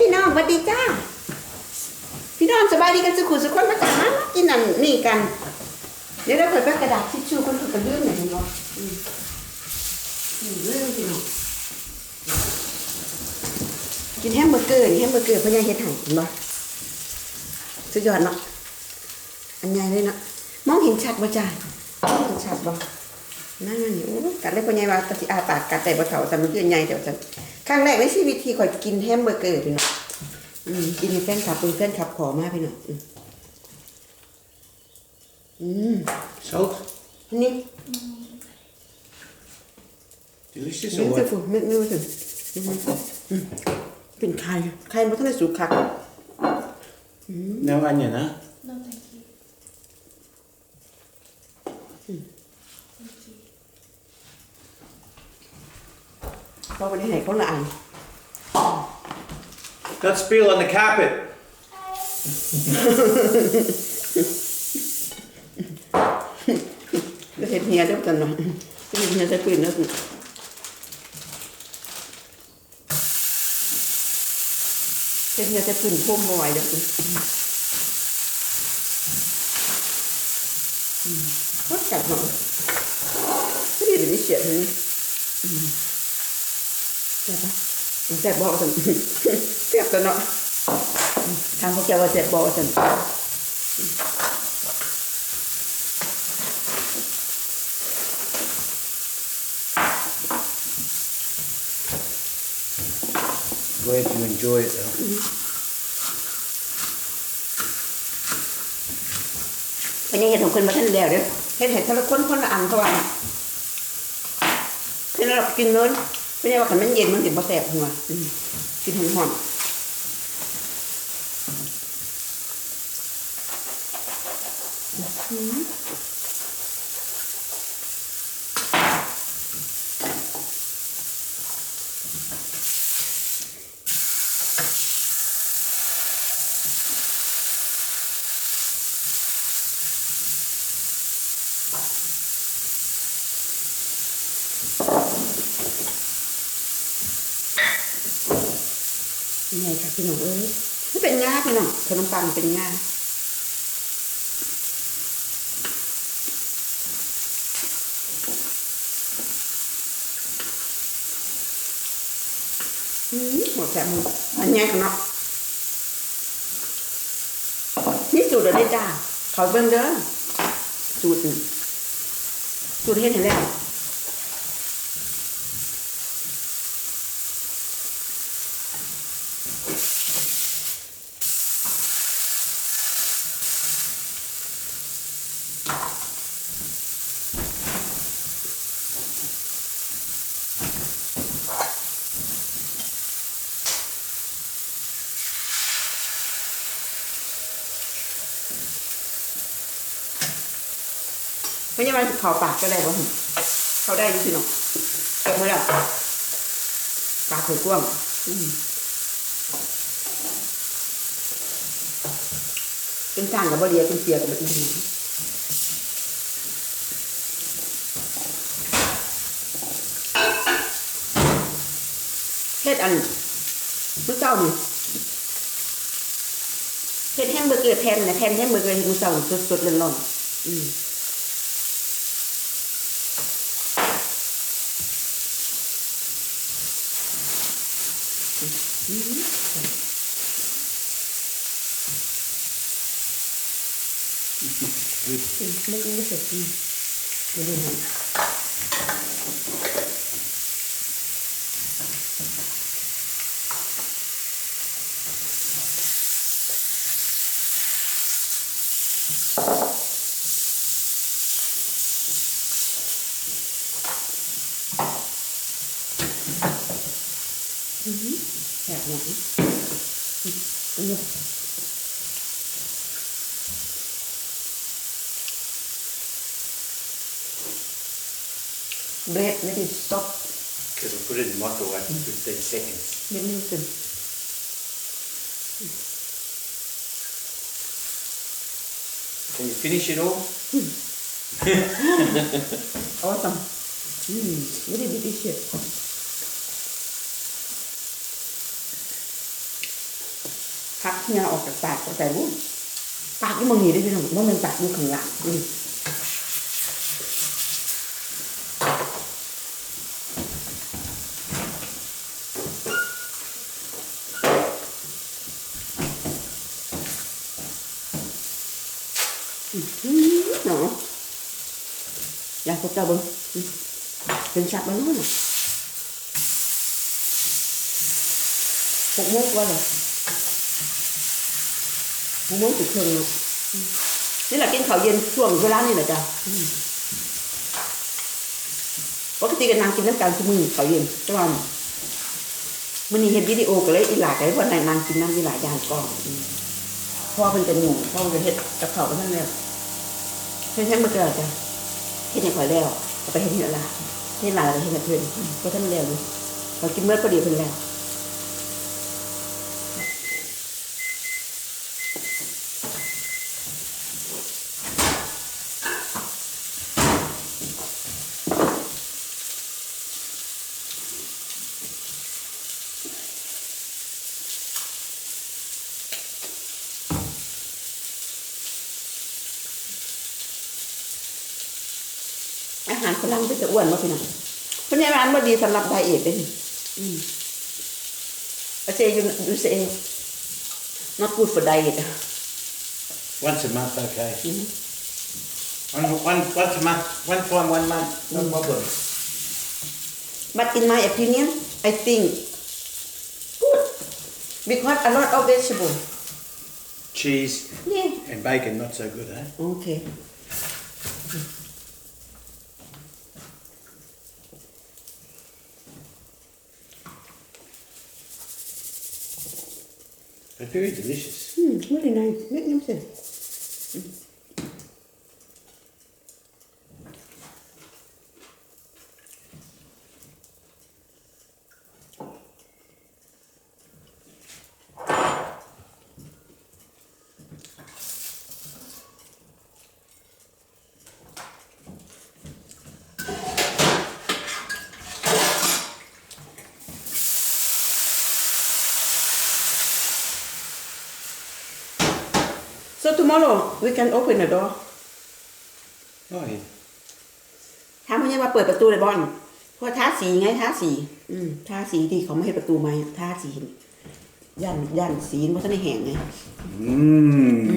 พี่น้องสวัสดีจ้า พี่น้องสบายดีกันสุขุสุขคนมาจากมามากินนั่นนี่กัน เดี๋ยวเราเปิดแป้กระดาษทิชชู่คนถูกกระเลื่อนหน่อยเห็นบ่อืมอืมเรื่องพี่น้องกินแฮมเบอร์เกอร์นี่แฮมเบอร์เกอร์เพ่อใหญ่เฮ็ดให้เห็นบ่สุดยอดเนาะอันใหญ่เลยเนาะมองเห็นชัดบ่จ้ามองเห็นชัดบ่ นั่นนี่โอ้กัดเลยพ่อใหญ่ว่าตะสิอาปากกัดแต่บ่เท่าแต่มันคือใหญ่แต่ว่าซั่นครั้งแรกในชีวิตที่ข่อยกินแฮมเบอร์เกอร์พี่น้องอืมกินให้แฟนคลับเป็นแฟนคลับขอมาพี่น้องอืมอืม Salt? อันนี้ Delicious ไม่ or จะ what? ฟูไม่ไม่รู้สึกอืมอืมเป็นไข่ไข่มันต้องได้สุกคัก No onion, huh? No, thank you. Thank you. เพราะวันนี้ให้เขาละอัน Don't spill on the carpet. ก็เห็ดเฮียเด้อกันเนาะเห็ดเฮียจะปืนเด้อเห็ดเฮียจะปืนพุ่มบ่ไหวเด้ออืมโคตรจัดเนาะไม่ได้เดี๋ยวนี้เสียเลยอืม แซ่บปะแซ่บบอกสันแซ่บตัวเนาะทางพวกเจ้าว่าแซ่บบอกสัน Glad you enjoy it though. เป็นยังเห็ดของคนมาท่านแล้วเด้อเห็ดเห็ดทะละคนคนละอันเขาว่าเห็นแล้วเรากินเลย ไม่ได้ว่าขันมันเย็นมันถึงพอแสบหัวกินหอมหอมอ ยังไงคะพี่หนุ่มเอ้ยนี่เป็นงาพี่หนุ่มขนมปังเป็นงาอืมหัวแสบมืออันนี้ขนาดนี่สูตรอะไรจ้าขาเบิ่งเด้อสูตรนี่สูตรเฮ็ดให้แล้ว ไม่ใช่ว่าเขาปากก็ได้วะเขาได้ยี่สิเนาะเก็บไว้แล้วปากถือกว้างเป็นจานกับบะเรียเป็นเสียกับบะอีเฮ็ดอันมื่อเจ้านี่เฮ็ดแฮมเบอร์เกอร์แทนนะแทนแฮมเบอร์เกอร์ให้มือเจ้าสดๆร้อนๆอืม อืมไม่ไม่เสร็จอืมไม่ได้ทำอืมแบบไหนอืมอันนี้ bread let it stop Because I put it in the microwave for 15 seconds. นิดนึงสิ Can you finish it all? awesome อืม very delicious พักเฮียออกจากปากใส่บุ้นปากนี่มึงหนีได้พี่น้องว่ามันปากอยู่ข้างหลังอืมอืมเนาะอยากพบเจ้าเบิ้งอืมเป็นชัดบ้างเนาะหกโมงกว่าเหรอ หกโมงสิบครึ่งเนาะอืมนี่แหละกินข้าวเย็นช่วงเวลานี่แหละจ้ะอืม ปกติก็นางกินน้ำกันทุกมื้อข้าวเย็นแต่ว่ามื้อนี้เห็นวิดีโอก็เลยอีหลาก็เลยว่านายนางกินน้ำอีหลายอย่างก่อนเพราะว่าเพิ่นจะหนุ่มเพราะว่าเพิ่นจะเฮ็ดกับข้าวไปทั้งแล้ว เฮ็ดแท้งมาเกลือจ้ะเฮ็ดให้ข่อยแล้วเอาไปเฮ็ดเห้หละเฮ็ดหลานแล้วก็เฮ็ดให้เพิ่นเพราะทันแล้วเลยเขากินเมื่อพอดีเพิ่นแล้ว หารฝรั่งก็จะอ้วนมากพี่น้องเพราะในร้านมันดีสำหรับไดเอทเลยอืมอาเซยูยูเซ not good for diet Once a month, okay. One, one, once a month, one time, one month, no problem. but in my opinion I think good because a lot of vegetable Cheese yeah and bacon, not so good, eh? okay But very delicious. hmm really nice make so tomorrow we can open the door Oh, yeah. ถามไม่ใช่ว่าเปิดประตูเลยบอลเพราะทาสีไงทาสี อืมทาสีที่เขาไม่ให้ประตูไหมทาสีนี่ยันยันสีมันก็ไม่แห้งไง Mmm. อื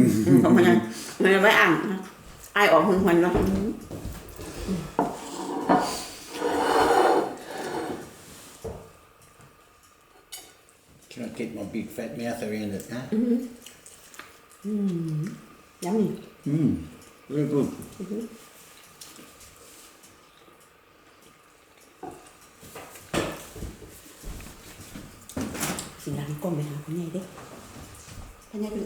มเขาไม่ยังไม่ไว้อ่างนะอายออกหวนๆแล้วอืม Can I get my big fat mouth around it, huh? ยั งนี่ Mmm. Very good. สีหลังก้มไปหาพ่อใหญ่เด้พ่อใหญ่เป็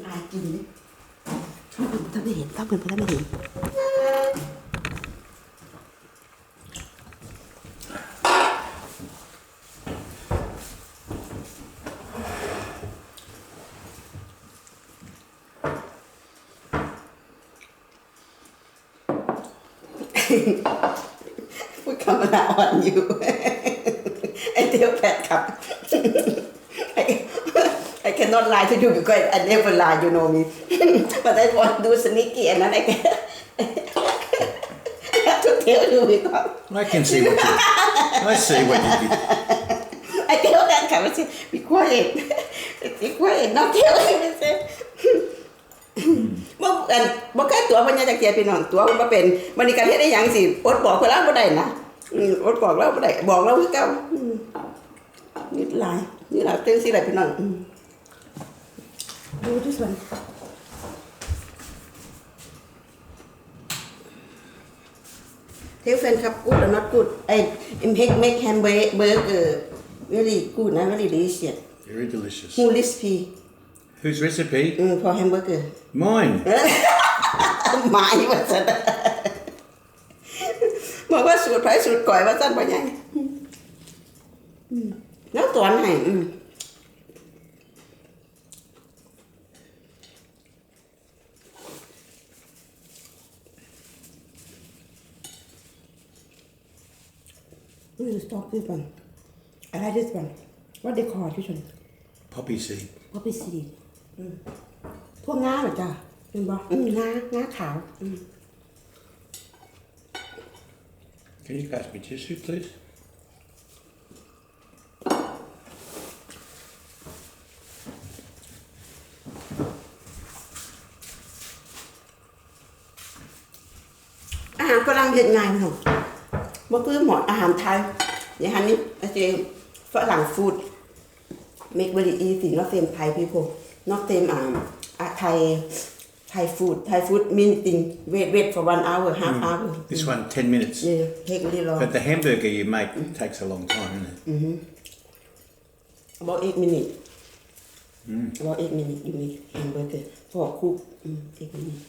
We're coming out on you. Until Pat comes. I, I cannot lie to you because I never lie, you know me. but I want to do sneaky and then I, can, I have to tell you. I can see what you I see what you did. I tell that kind of thing, be quiet. Be quiet, not tell him. อันบ่เคยตัวมันยังจักเทียพี่น้องตัวมันบ่เป็นมันนี่การเฮ็ดได้หยังสิอดบอกเพิ่นแล้วบ่ได้นะอืมอดบอกแล้วบ่ได้บอกแล้วคือเก่าอืมนิดหลายนี่ล่ะจังซี่แหละพี่น้องอืมดู this one Tell friend ครับ good or not good I make make hamburger very good นะ very delicious Very delicious. who recipe Whose recipe? อืม for hamburger Mine. หมายว่าสันบอกว่าสูตรไผ่สูตรก่อยว่าสันว่าไงอืมแล้วสอนให้อืมWe will stop this one. I like this one. What they call this one? poppy seed. ว่า ไปสีอืมพวกง้าเหรอจ้ะเป็นบ่อืมง้าง้าขาว อืม Can you pass me tissue, please? อาหารฝรั่งเฮ็ดง่ายพี่น้องบ่คือหมออาหารไทยอย่างหันนี้อาจารย์ฝรั่งฟู้ด make very easy not same Thai people not same um uh, Thai Thai food. Thai food mean thing. Wait wait for one hour half hour. This one, 10 minutes. yeah take very long But the hamburger you make takes a long time, isn't it? about eight minutes. About eight minutes you make hamburger for cook. อืม eight minutes.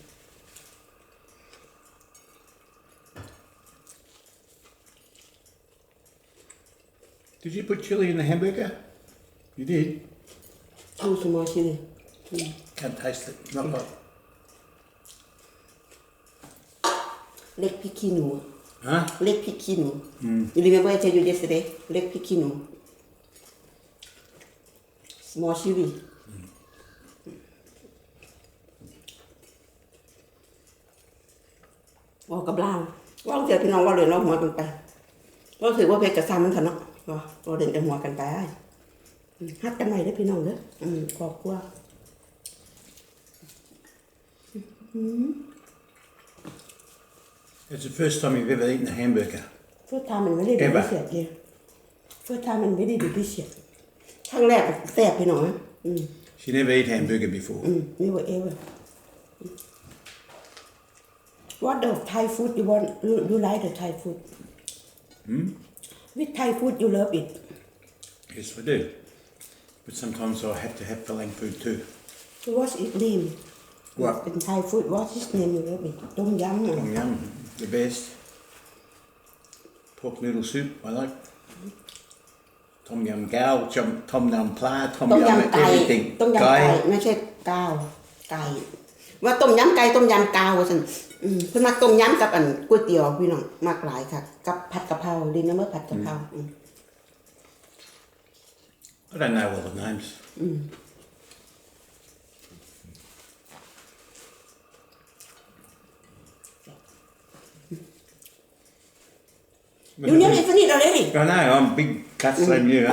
Did you put chili in the hamburger? You did. Two small chili Can't taste it. Not like. เล็กพริกขี้หนู Huh? เล็กพริกขี้หนู you remember I tell you yesterday เล็กพริกขี้หนู small chili ว่ากับเราว่าเสียพี่น้องว่าเรียนเราหัวกันไปว่าถือว่าเพชรกับซามันเถอะเนาะว่าเราเรียนกันหัวกันไปอืม ฮัดกันใหม่ได้อพี่น้องเด้ออืมขอบคุณ It's the first time you've ever eaten a hamburger. เฟิร์สไทม์มันไม่ได้ดูพิเศษเลยเฟิร์สไทม์มันไม่ได้ดูพิเศษครั้งแรกแซ่บพี่น้องนะอืม She never ate hamburger before. อืม never ever what the Thai food you want you, you like the Thai food hmm? with Thai food you love it Yes, I do. But sometimes I have to have Penang food too. so what's its name What? in Thai food what's its name you love it ต้มยำอะ Tom yum, the best. Pork noodle soup, I like. Tom yum gal, tom, tom yum pla, tom ต้ม yum ยำไก่ everything. ต้มยำไก่ Guy, ไม่ใช่กาวไก่ว่าต้มยำไก่ต้มยำกาวว่าซั่นอืมเพิ่นมักต้มยำกับอันก๋วยเตี๋ยวพี่น้องมากหลายค่ะ กับผัดกะเพราดินน้ำมันผัดกะเพราอืม I don't know all the names. You never even eat already. I know, I'm a big cut same you,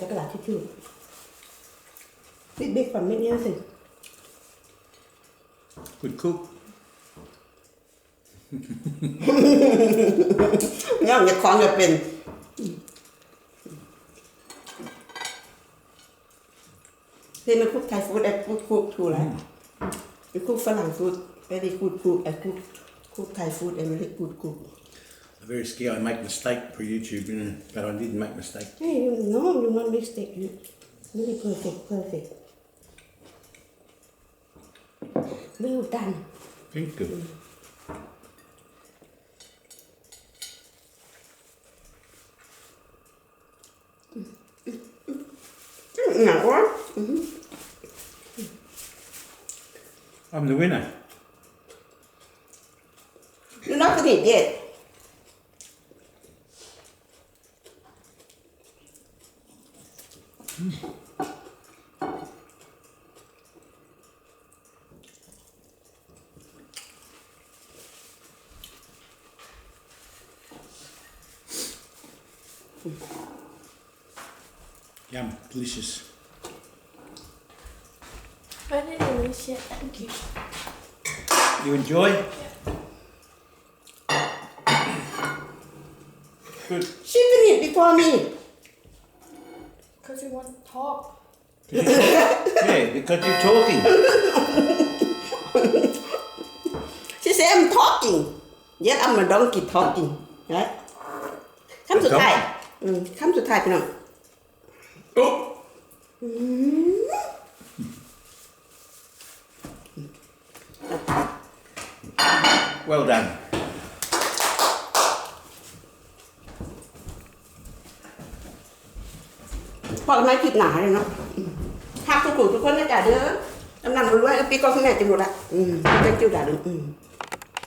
huh? Đây là cái lá thịt chua. Big big phần bên nhau gì? Good cook. Nhau nhật khoan nhập bên. Thế mà cook Thai food, I cook cook too right? You cook Falang food, very good cook. I cook cook Thai food, and very good cook. I'm very scared I make mistake for YouTube, you know, but I didn't make mistake. Hey, you no, you not mistake. You really perfect, perfect. Well done. Thank you. Mm. Mm, mm, Ngọt quá. Mm-hmm. I'm the winner. You're not gonna eat yet. Yum, delicious. Very delicious. Thank you. You enjoy? Good. She finished before me. Because you want to talk. Yeah, because you're talking. She said I'm talking. Yes, I'm a donkey talking. Right? คำสุดท้าย อืมคำสุดท้ายพี่น้อง Oh! Well done. พอกันไหมคลิปหนาเลยเนาะอืมฮักทุกคนทุกคนนะจ๊ะเด้อกำนันรวยๆแล้วปีก่อนคุณแม่จะรู้ละอืมจะจิ้วด่าเด้ออืม